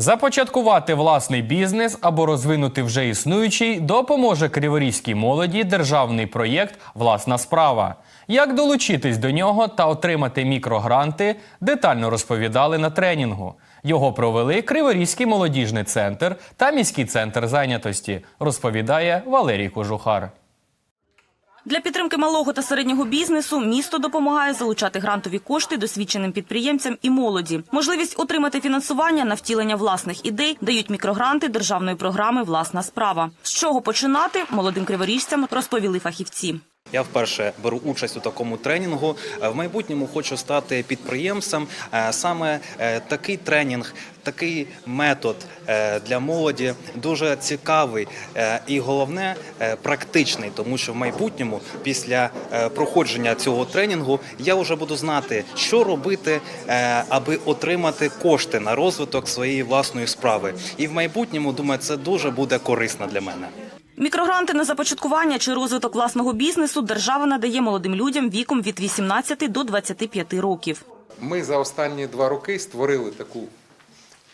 Започаткувати власний бізнес або розвинути вже існуючий допоможе криворізькій молоді державний проєкт Власна справа. Як долучитись до нього та отримати мікрогранти, детально розповідали на тренінгу. Його провели Криворізький молодіжний центр та міський центр зайнятості, розповідає Валерій Кожухар. Для підтримки малого та середнього бізнесу місто допомагає залучати грантові кошти досвідченим підприємцям і молоді. Можливість отримати фінансування на втілення власних ідей дають мікрогранти державної програми Власна справа. З чого починати молодим криворіжцям розповіли фахівці. Я вперше беру участь у такому тренінгу. Е, В майбутньому хочу стати підприємцем. Е, Саме е, такий тренінг, такий метод для молоді дуже цікавий і головне практичний, тому що в майбутньому, після проходження цього тренінгу, я вже буду знати, що робити, аби отримати кошти на розвиток своєї власної справи. І в майбутньому думаю, це дуже буде корисно для мене. Мікрогранти на започаткування чи розвиток власного бізнесу держава надає молодим людям віком від 18 до 25 років. Ми за останні два роки створили таку,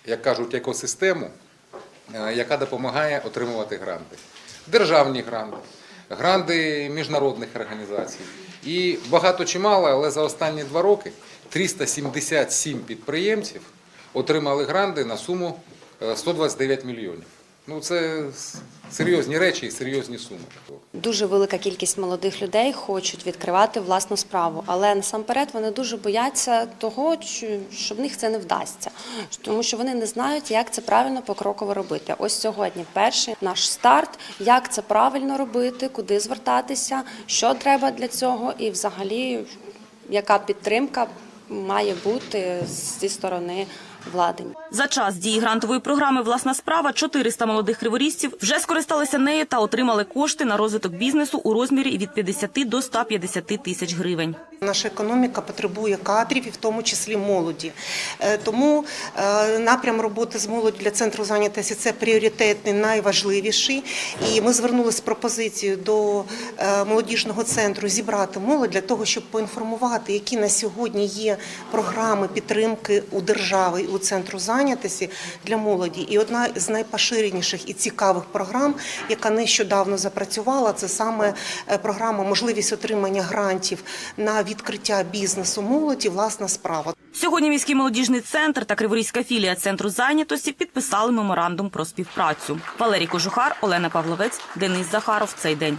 як кажуть, екосистему, е, яка допомагає отримувати гранти. Державні гранти, гранти міжнародних організацій. І багато чи мало, але за останні два роки 377 підприємців отримали гранти на суму е, 129 мільйонів. Ну, це серйозні речі і серйозні суми. Дуже велика кількість молодих людей хочуть відкривати власну справу, але насамперед вони дуже бояться того, що- в них це не вдасться, тому що вони не знають, як це правильно покроково робити. Ось сьогодні перший наш старт, як це правильно робити, куди звертатися, що треба для цього, і взагалі яка підтримка має бути зі сторони влади. За час дії грантової програми Власна справа 400 молодих криворізців вже скористалися нею та отримали кошти на розвиток бізнесу у розмірі від 50 до 150 тисяч гривень. Наша економіка потребує кадрів, і в тому числі молоді. Е, Тому е, напрям роботи з молоддю для центру зайнятості це пріоритетний, найважливіший. І ми звернулися з пропозицією до е, молодіжного центру зібрати молодь для того, щоб поінформувати, які на сьогодні є програми підтримки у держави у центру зайнятості для молоді. І одна з найпоширеніших і цікавих програм, яка нещодавно запрацювала, це саме е, програма можливість отримання грантів на відкриття бізнесу молоді власна справа. Сьогодні міський молодіжний центр та Криворізька філія центру зайнятості підписали меморандум про співпрацю. Валерій Кожухар, Олена Павловець, Денис Захаров. Цей день.